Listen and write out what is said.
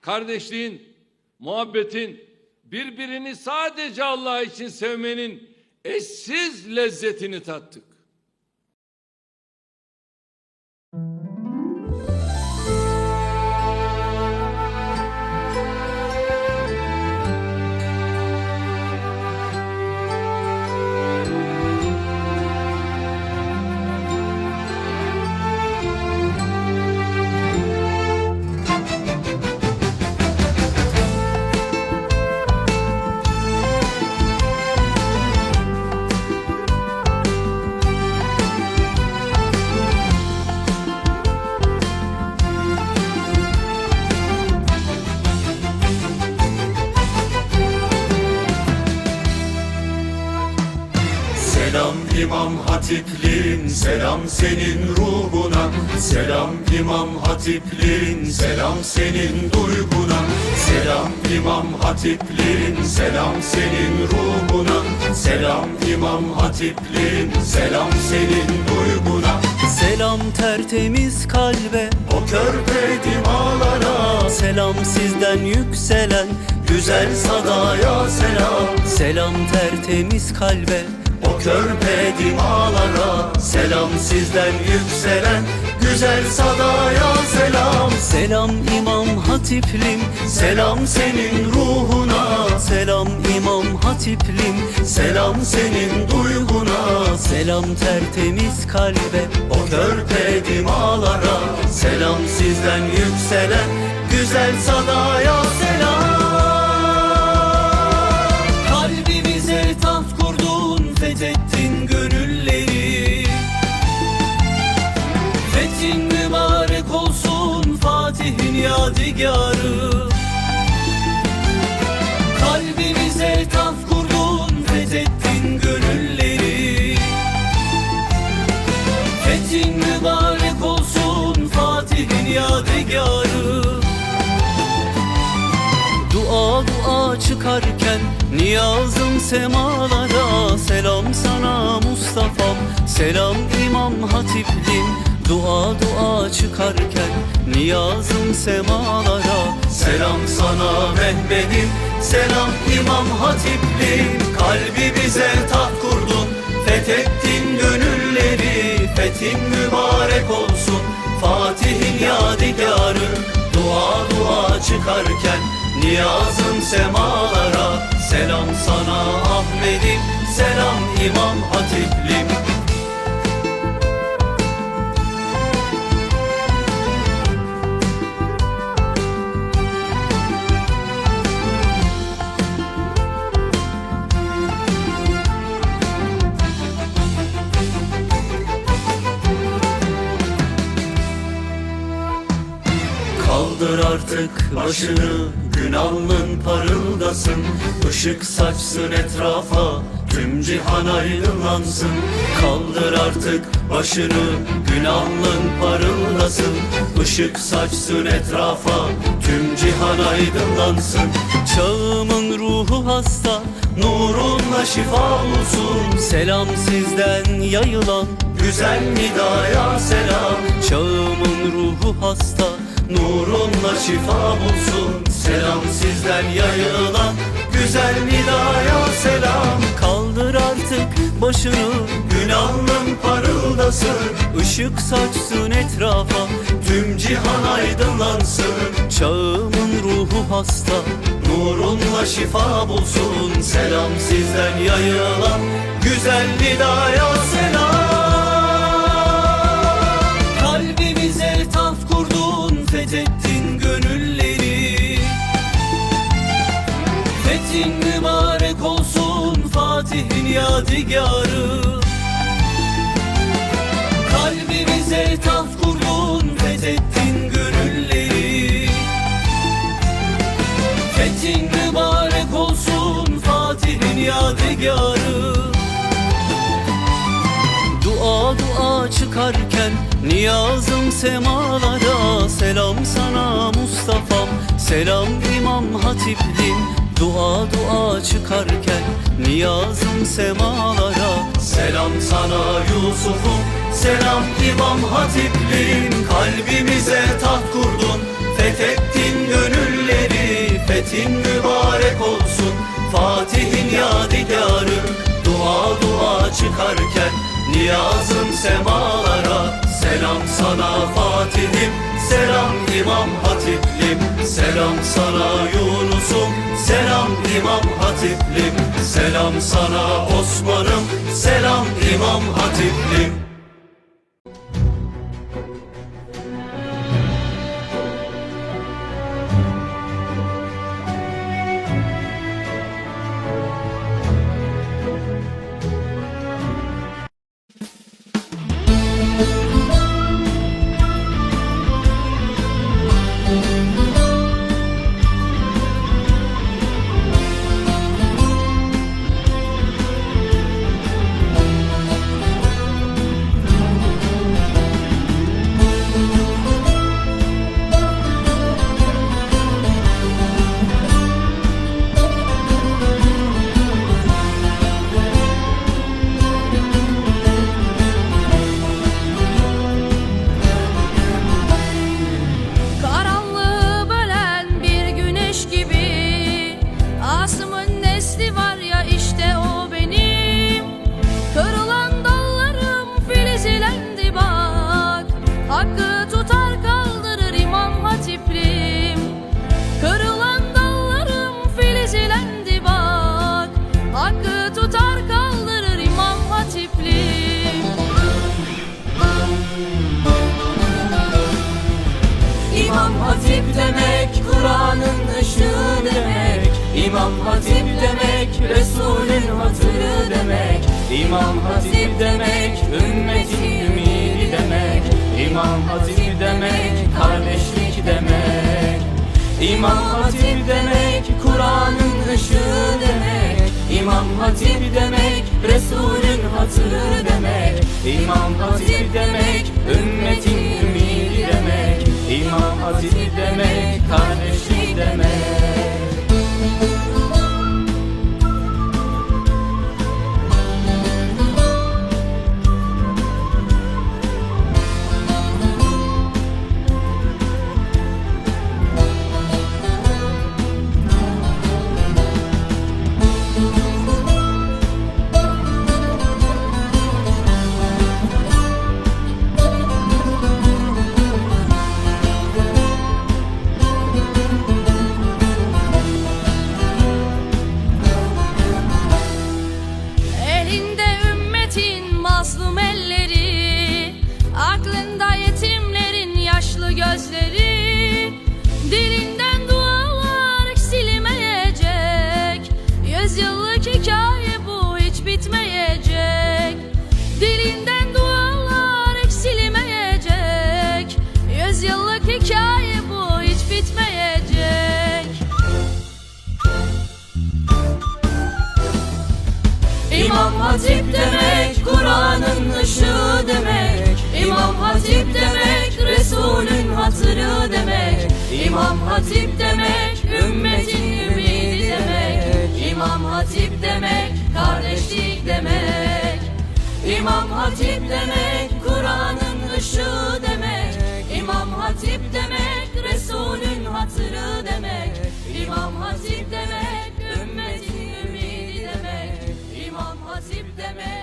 kardeşliğin, muhabbetin, birbirini sadece Allah için sevmenin eşsiz lezzetini tattık. Hatiplin, selam senin ruhuna. Selam İmam Hatiplin, selam senin duyguna. Selam İmam Hatiplin, selam senin ruhuna. Selam İmam Hatiplin, selam senin duyguna. Selam tertemiz kalbe O körpe dimalara Selam sizden yükselen Güzel sadaya selam. Selam tertemiz kalbe O körpe dimalara Selam sizden yükselen Güzel sadaya selam. Selam İmam Hatiplim Selam senin ruhuna. Selam İmam Hatiplim Selam senin duyguna. Selam tertemiz kalbe. O körpe dimalara Selam sizden yükselen Güzel sadaya selam yadigarı Kalbimize taht kurdun fethettin gönülleri. Fethin mübarek olsun Fatih'in yadigarı Dua dua çıkarken Niyazım semalara. Selam sana Mustafa'm Selam İmam Hatiplim Dua dua çıkarken Niyazım semalara Selam sana Mehmet'im Selam İmam Hatiplim Kalbimize taht kurdun Fethettin gönülleri. Fethin mübarek olsun Fatih'in yadigarı. Dua dua çıkarken Niyazım semalara Selam sana Ahmet'im Selam İmam Hatiplim artık başını Gün alnın parıldasın. Işık saçsın etrafa Tüm cihan aydınlansın. Kaldır artık başını Gün alnın parıldasın. Işık saçsın etrafa Tüm cihan aydınlansın. Çağımın ruhu hasta Nurunla şifa olsun. Selam sizden yayılan Güzel nidaya selam. Çağımın ruhu hasta Nurunla şifa bulsun. Selam sizden yayılan Güzel nidaya selam. Kaldır artık başını. Gün alnın parıldasın Işık saçsın etrafa. Tüm cihan aydınlansın. Çağımın ruhu hasta. Nurunla şifa bulsun. Selam sizden yayılan Güzel nidaya selam yadigarı. Kalbimize taht kurdun fethettin gönülleri. Fethin mübarek olsun Fatih'in yadigarı. Dua dua çıkarken Niyazım semalara. Selam sana Mustafa'm Selam İmam Hatiplim Dua dua çıkarken Niyazım semalara. Selam sana Yusuf'um Selam İmam Hatiplim Kalbimize taht kurdun Fethettin gönülleri. Ümmetin mübarek olsun Fatih'in yadigarı. Dua dua çıkarken Niyazım semalara. Selam sana Fatih'im Selam İmam Hatiplim. Selam sana Yunus'um. Selam İmam Hatiplim. Selam sana Osman'ım. Selam İmam Hatiplim demek Kur'an'ın ışığı demek İmam Hatip demek Resulün hatırı demek. İmam Hatip demek ümmetin ümidi demek. İmam Hatip demek kardeşlik demek. İmam Hatip demek Kur'an'ın ışığı demek. İmam Hatip demek Resulün hatırı demek. İmam Hatip demek ümmetin ümidi demek. İmam Hatip hatip demek Kur'an'ın ışığı demek. İmam hatip demek Resul'ün hatırı demek. İmam hatip demek ümmetin ümidi demek. İmam hatip demek kardeşlik demek. İmam hatip demek Kur'an'ın ışığı demek. İmam hatip demek Resul'ün hatırı demek. İmam hatip demek deme